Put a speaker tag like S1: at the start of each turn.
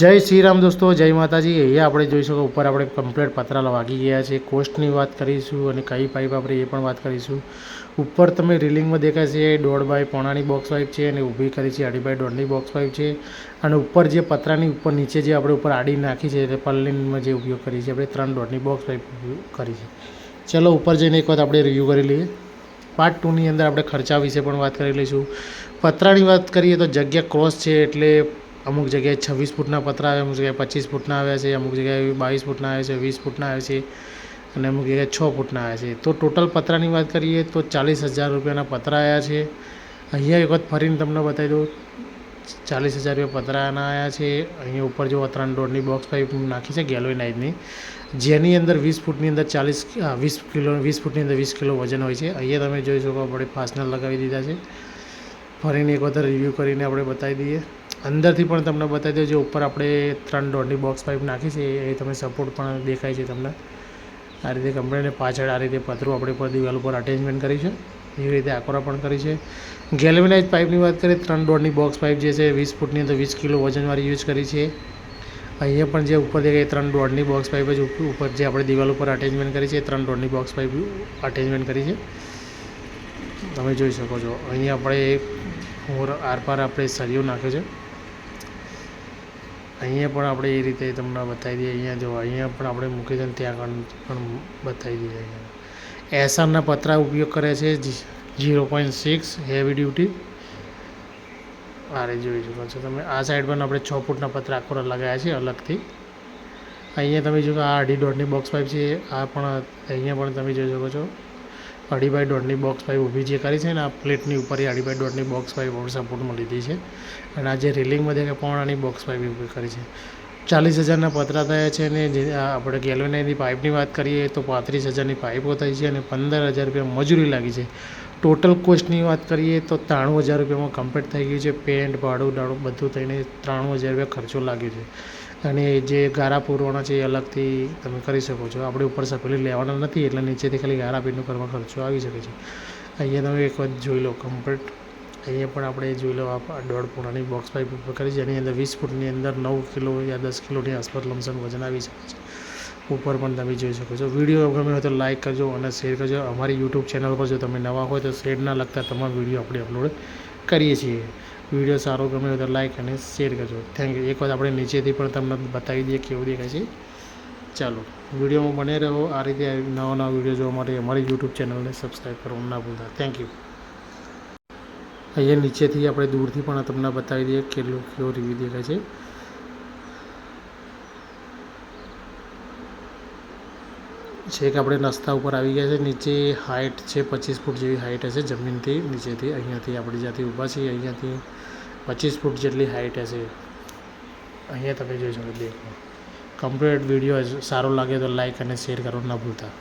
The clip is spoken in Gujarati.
S1: જય શ્રી રામ દોસ્તો, જય માતાજી. અહીંયા આપણે જોઈ શકો ઉપર આપણે કમ્પ્લેટ પતરા વાગી ગયા છે. કોસ્ટની વાત કરીશું અને કઈ પાઇપ આપણે એ પણ વાત કરીશું. ઉપર તમે રિલિંગમાં દેખાય છે, દોઢ બાય પોણાની બોક્સ પાઇપ છે અને ઊભી કરી છે, અઢી બાય દોઢની બોક્સ પાઇપ છે. અને ઉપર જે પતરાની ઉપર નીચે જે આપણે ઉપર આડી નાખી છે એટલે પલ્લીનમાં જે ઉપયોગ કરી છે, આપણે ત્રણ દોઢની બોક્સ પાઇપ કરી છે. ચલો ઉપર જઈને એક વાત આપણે રિવ્યૂ કરી લઈએ. પાર્ટ ટુની અંદર આપણે ખર્ચા વિશે પણ વાત કરી લઈશું. પતરાની વાત કરીએ તો જગ્યા ક્રોસ છે એટલે અમુક જગ્યાએ છવ્વીસ ફૂટના પતરા આવે, અમુક જગ્યાએ પચીસ ફૂટના આવ્યા છે, અમુક જગ્યાએ બાવીસ ફૂટના આવે છે, વીસ ફૂટના આવે છે અને અમુક જગ્યાએ છ ફૂટના આવે છે. તો ટોટલ પતરાની વાત કરીએ તો ચાલીસ હજાર રૂપિયાના પતરા આવ્યા છે. અહીંયા એક વખત ફરીને તમને બતાવી દઉં, ચાલીસ હજાર રૂપિયા પતરાના આવ્યા છે. અહીંયા ઉપર જો ત્રણ દોઢની બોક્સ પાઇપ નાખી છે ગેલોનાઇઝની જેની અંદર વીસ ફૂટની અંદર ચાલીસ વીસ કિલો, વીસ ફૂટની અંદર વીસ કિલો વજન હોય છે. અહીંયા તમે જોઈ શકો, આપણે ફાસ્ટનર લગાવી દીધા છે. ફરીને એક વખત રિવ્યૂ કરીને આપણે બતાવી દઈએ. અંદરથી પણ તમને બતાવી દઉં, જે ઉપર આપણે ત્રણ દોઢની બોક્સ પાઇપ નાખી છે, એ તમે સપોર્ટ પણ દેખાય છે તમને. આ રીતે કંપનીને પાછળ આ રીતે પતરું આપણે પર દિવાલ ઉપર અટેચમેન્ટ કરી છે. એવી રીતે આકોરા પણ કરી છે. ગેલ્વેનાઇઝ પાઇપની વાત કરીએ, ત્રણ દોઢની બોક્સ પાઇપ જે છે, વીસ ફૂટની અંદર વીસ કિલો વજનવાળી યુઝ કરી છે. અહીંયા પણ જે ઉપર દેખાય ત્રણ દોઢની બોક્સ પાઇપ જ ઉપ- ઉપર જે આપણે દિવાલ ઉપર અટેચમેન્ટ કરી છે ત્રણ દોઢની બોક્સ પાઇપ અટેચમેન્ટ કરી છે. તમે જોઈ શકો છો. અહીંયા આપણે આરપાર આપણે સળિયો નાખ્યો છે. અહીંયા પણ આપણે એ રીતે તમને બતાવી દઈએ. અહીંયા જો, અહીંયા પણ આપણે મૂકી દઈએ ત્યાં આગળ પણ બતાવી દઈએ અહીંયા. એસઆરના પતરા ઉપયોગ કરે છે zero point six heavy duty મારે જોઈ શકો છો તમે. આ સાઈડ પણ આપણે છ ફૂટના પતરા આખોરા લગાવ્યા છે અલગથી. અહીંયા તમે જો આ અઢી દોઢની બોક્સ પાઇપ છે. આ પણ અહીંયા પણ તમે જોઈ શકો છો. અઢી બાય દોઢની બોક્સ પાઇપ ઊભી જે કરી છે ને, આ પ્લેટની ઉપર એ અઢી દોઢની બોક્સ પાઇપ આપણે સપોર્ટમાં લીધી છે. અને આ જે રેલિંગમાં દેખાય પોણાની બોક્સ પાઇપ ઊભી કરી છે. ચાલીસ હજારના પતરા થયા છે અને જે આપણે ગેલ્વેનાઇઝની પાઇપની વાત કરીએ તો પાંત્રીસ હજારની પાઇપો થઈ છે અને પંદર હજાર રૂપિયા મજૂરી લાગી છે. ટોટલ કોસ્ટની વાત કરીએ તો ત્રાણું હજાર રૂપિયામાં કમ્પ્લીટ થઈ ગયું છે. પેન્ટ ભાડું, દાડું બધું થઈને ત્રાણું હજાર રૂપિયા ખર્ચો લાગ્યો છે. અને જે ગારા પૂરવાના છે એ અલગથી તમે કરી શકો છો. આપણે ઉપર સપેલી લેવાના નથી, એટલે નીચેથી ખાલી ગારા પીટનો કરવા ખર્ચો આવી શકે છે. અહીંયા તમે એક વખત જોઈ લો કમ્પ્લીટ અહીંયા પણ આપણે જોઈ લો આ દોઢ પૂણાની બોક્સ પાઇપ ઉપર કરી છે. એની અંદર વીસ ફૂટની અંદર નવ કિલો યા દસ કિલોની આસપાસ લમસમ વજન આવી શકે છે. ઉપર પણ તમે જોઈ શકો છો. વીડિયો ગમે હોય તો લાઇક કરજો અને શેર કરજો. અમારી યુટ્યુબ ચેનલ પર જો તમે નવા હોય તો શેરના લગતા તમામ વીડિયો આપણે અપલોડ કરીએ છીએ. વીડિયો સારો ગમે તો લાઇક અને શેર કરજો. થેન્ક યુ એક વાર આપણે નીચેથી પણ તમને બતાવી દઈએ કેવું દેખાય છે. ચાલો, વિડીયોમાં બને રહો. આ રીતે નવા નવા વીડિયો જોવા માટે અમારી યુટ્યુબ ચેનલને સબસ્ક્રાઈબ કરવાનું ના ભૂલતા. થેન્ક યુ અહીંયા નીચેથી આપણે દૂરથી પણ તમને બતાવી દઈએ કેટલું, કેવો રિવ્યૂ દેખાય છે. છેક આપણે રસ્તા ઉપર આવી ગયા છે, નીચે હાઇટ છે, પચીસ ફૂટ જેવી હાઇટ હશે, જમીનથી નીચેથી, અહીંયાથી આપણે જ્યાંથી ઊભા છીએ, અહીંયાથી પચીસ ફૂટ જેટલી હાઇટ હશે. અહીંયા તમે જોઈ શકો દેખો. કમ્પ્લીટ વીડિયો સારો લાગે તો લાઇક અને શેર કરવાનું ના ભૂલતા.